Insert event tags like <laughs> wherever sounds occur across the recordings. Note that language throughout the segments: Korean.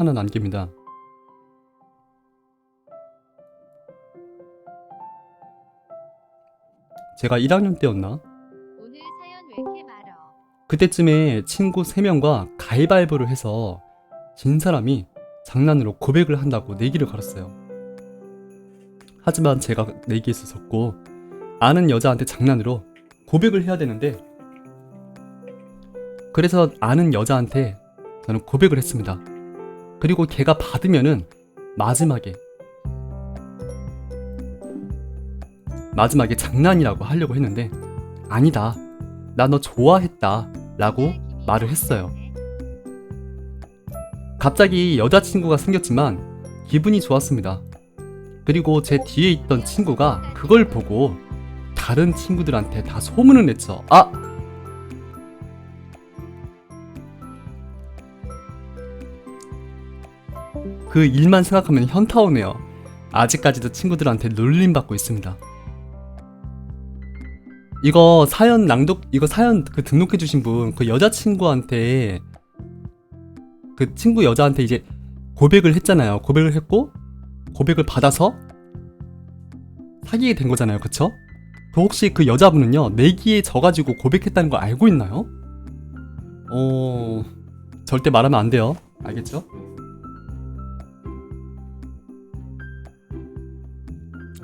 하나 남깁니다. 제가 1학년 때였나? 그때쯤에 친구 3명과 가위바위보를 해서 진 사람이 장난으로 고백을 한다고 내기를 걸었어요. 하지만 제가 내기에서 졌고 아는 여자한테 장난으로 고백을 해야 되는데 그래서 아는 여자한테 저는 고백을 했습니다. 그리고 걔가 받으면은 마지막에 마지막에 장난이라고 하려고 했는데 아니다. 나 너 좋아했다. 라고 말을 했어요. 갑자기 여자친구가 생겼지만 기분이 좋았습니다. 그리고 제 뒤에 있던 친구가 그걸 보고 다른 친구들한테 다 소문을 냈죠. 아! 그 일만 생각하면 현타 오네요. 아직까지도 친구들한테 놀림 받고 있습니다. 이거 사연 낭독 이거 사연 그 등록해 주신 분 그 여자친구한테 그 친구 여자한테 이제 고백을 했잖아요. 고백을 했고 고백을 받아서 사귀게 된 거잖아요. 그쵸? 그 혹시 그 여자분은요 내기에 져가지고 고백했다는 거 알고 있나요? 어 절대 말하면 안 돼요. 알겠죠?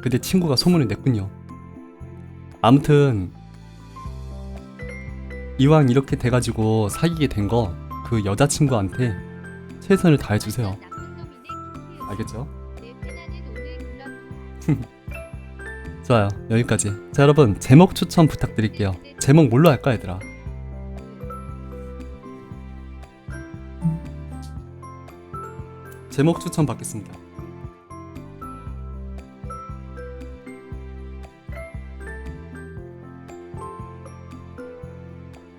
근데 친구가 소문을 냈군요. 아무튼 이왕 이렇게 돼가지고 사귀게 된 거 그 여자친구한테 최선을 다해주세요. 알겠죠? <laughs> 좋아요. 여기까지. 자 여러분 제목 추천 부탁드릴게요. 제목 뭘로 할까 얘들아? 제목 추천 받겠습니다.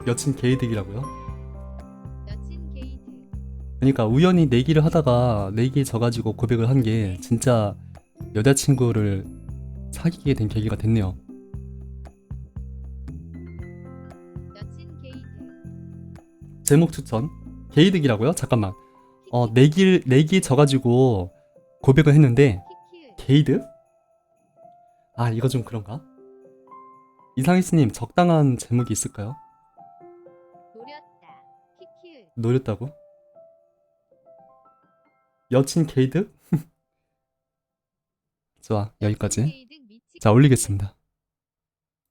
여친 게이득이라고요? 여친 게이드. 그러니까 우연히 내기를 하다가 내기에 져가지고 고백을 한 게 진짜 여자친구를 사귀게 된 계기가 됐네요. 여친 게이드. 제목 추천 게이득이라고요? 잠깐만. 어 내기 내기 져가지고 고백을 했는데. 게이득? 아 이거 좀 그런가? 이상희스님 적당한 제목이 있을까요? 노렸다. 노렸다고? 여친 게이득? <laughs> 좋아 여기까지. 자 올리겠습니다.